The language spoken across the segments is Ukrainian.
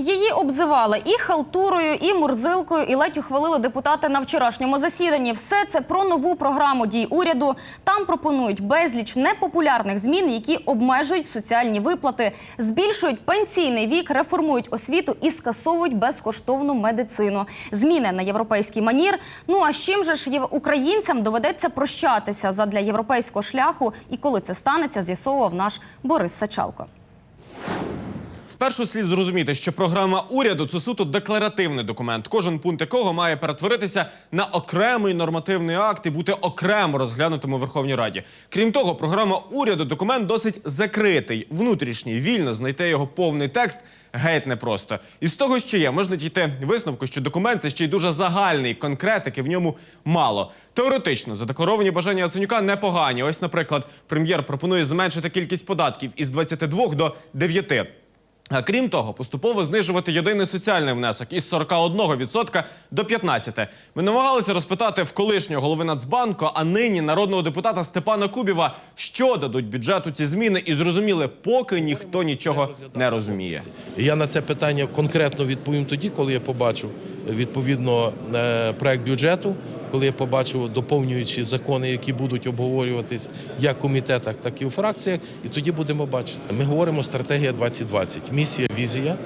Її обзивали і халтурою, і мурзилкою, і ледь ухвалили депутати на вчорашньому засіданні. Все це про нову програму дій уряду. Там пропонують безліч непопулярних змін, які обмежують соціальні виплати, збільшують пенсійний вік, реформують освіту і скасовують безкоштовну медицину. Зміни на європейський манір. Ну а з чим же ж українцям доведеться прощатися задля європейського шляху? І коли це станеться, з'ясовував наш Борис Сачалко. Спершу слід зрозуміти, що програма уряду це суто декларативний документ, кожен пункт якого має перетворитися на окремий нормативний акт і бути окремо розглянутим у Верховній Раді. Крім того, програма уряду документ досить закритий, внутрішній, вільно знайти його повний текст. Геть непросто. І з того, що є, можна дійти висновку, що документ це ще й дуже загальний, конкретики в ньому мало. Теоретично задекларовані бажання Яценюка непогані. Ось, наприклад, прем'єр пропонує зменшити кількість податків із 22 до 9. А крім того, поступово знижувати єдиний соціальний внесок із 41% до 15%. Ми намагалися розпитати в колишнього голови Нацбанку, а нині народного депутата Степана Кубіва, що дадуть бюджету ці зміни, і зрозуміли, поки ніхто нічого не розуміє. Я на це питання конкретно відповім тоді, коли я побачу відповідно е, проект бюджету, коли я побачу доповнюючі закони, які будуть обговорюватись як в комітетах, так і у фракціях. І тоді будемо бачити. Ми говоримо стратегія 2020, місія, візія,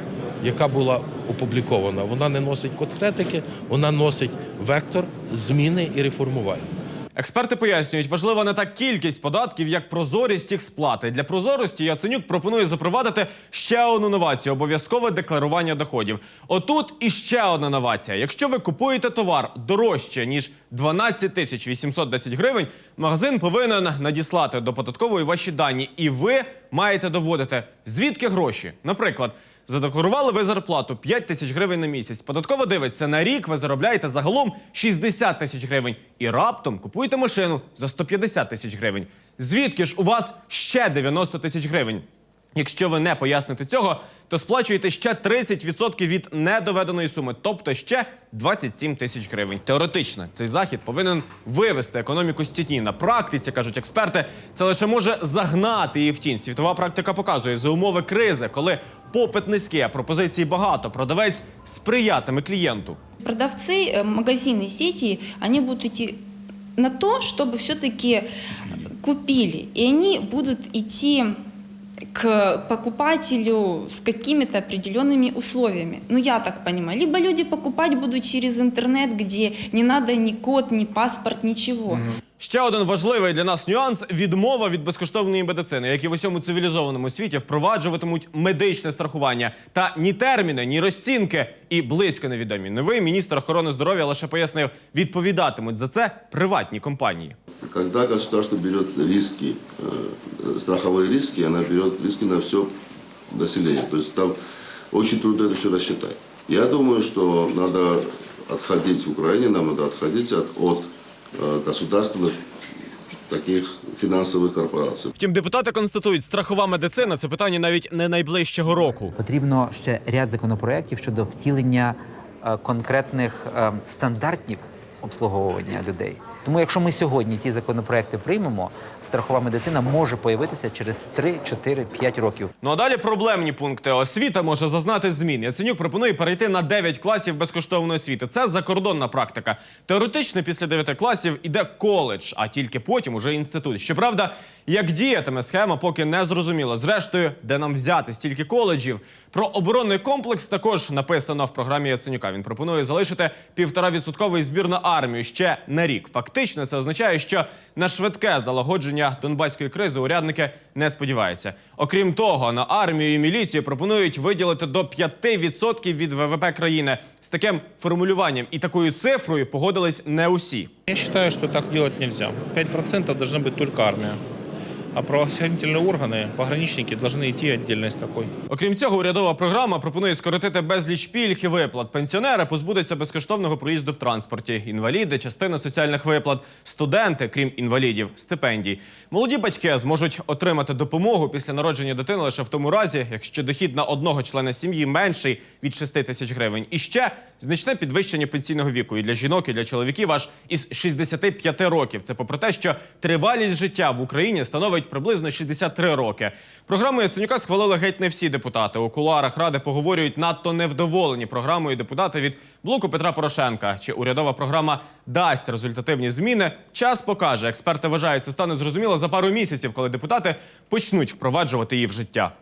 яка була опублікована. Вона не носить конкретики, вона носить вектор зміни і реформування. Експерти пояснюють, важлива не та кількість податків, як прозорість їх сплати. Для прозорості Яценюк пропонує запровадити ще одну новацію обов'язкове декларування доходів. Отут іще одна новація. Якщо ви купуєте товар дорожче ніж 12 тисяч 810 гривень, магазин повинен надіслати до податкової ваші дані, і ви маєте доводити звідки гроші. Наприклад. Задекларували ви зарплату 5 тисяч гривень на місяць. Податково дивиться на рік. Ви заробляєте загалом 60 тисяч гривень. І раптом купуєте машину за 150 тисяч гривень. Звідки ж у вас ще 90 тисяч гривень? Якщо ви не поясните цього, то сплачуєте ще 30% від недоведеної суми, тобто ще 27 тисяч гривень. Теоретично цей захід повинен вивести економіку з тітні. На практиці кажуть експерти, це лише може загнати її в тінь. Світова практика показує за умови кризи, коли попит низький, а пропозицій багато, продавець сприятиме клієнту. Продавцы, э, магазины, сети, они будут идти на то, чтобы все-таки купили. И они будут идти к покупателю с какими-то определенными условиями. Ну, я так понимаю. Либо люди покупать будут через интернет, где не надо ни код, ни паспорт, ничего. Ще один важливий для нас нюанс відмова від безкоштовної медицини, як і в усьому цивілізованому світі впроваджуватимуть медичне страхування. Та ні терміни, ні розцінки і близько невідомі. Новий міністр охорони здоров'я лише пояснив, відповідатимуть за це приватні компанії. Когда государство берет риски, э, страховые риски, она берет риски на все население. То есть там очень трудно это все рассчитать. Я думаю, что надо отходить в Украине, нам надо отходить от, от э, государственных таких финансовых корпораций. Втім, депутати констатують, страхова медицина це питання навіть не найближчого року. Потрібно ще ряд законопроєктів щодо втілення е, конкретних е, стандартів обслуговування людей. Тому, якщо ми сьогодні ті законопроекти приймемо, страхова медицина може появитися через 3, 4, 5 років. Ну а далі проблемні пункти. Освіта може зазнати змін. Яценюк пропонує перейти на 9 класів безкоштовної освіти. Це закордонна практика. Теоретично після 9 класів іде коледж, а тільки потім уже інститут. Щоправда, як діятиме схема, поки не зрозуміло. Зрештою, де нам взяти стільки коледжів. Про оборонний комплекс також написано в програмі Яценюка. Він пропонує залишити півтора відсотковий збір на армію ще на рік. Фактично, це означає, що на швидке залагодження донбаської кризи урядники не сподіваються. Окрім того, на армію і міліцію пропонують виділити до 5% від ВВП країни. З таким формулюванням і такою цифрою погодились не усі. Я считаю, что так делать нельзя. 5% должна быть только армия. А правоохранительные органы, пограничники должны идти отдельной строкой. Окрім цього, урядова програма пропонує скоротити безліч пільг і виплат. Пенсіонери позбудуться безкоштовного проїзду в транспорті. Інваліди, частина соціальних виплат, студенти, крім інвалідів, стипендій. Молоді батьки зможуть отримати допомогу після народження дитини лише в тому разі, якщо дохід на одного члена сім'ї менший від 6 тисяч гривень. І ще значне підвищення пенсійного віку і для жінок, і для чоловіків аж із 65 років. Це попри те, що тривалість життя в Україні становить отримують приблизно 63 роки. Програму Яценюка схвалили геть не всі депутати. У кулуарах ради поговорюють надто невдоволені програмою депутати від блоку Петра Порошенка. Чи урядова програма дасть результативні зміни? Час покаже. Експерти вважають, це стане зрозуміло за пару місяців, коли депутати почнуть впроваджувати її в життя.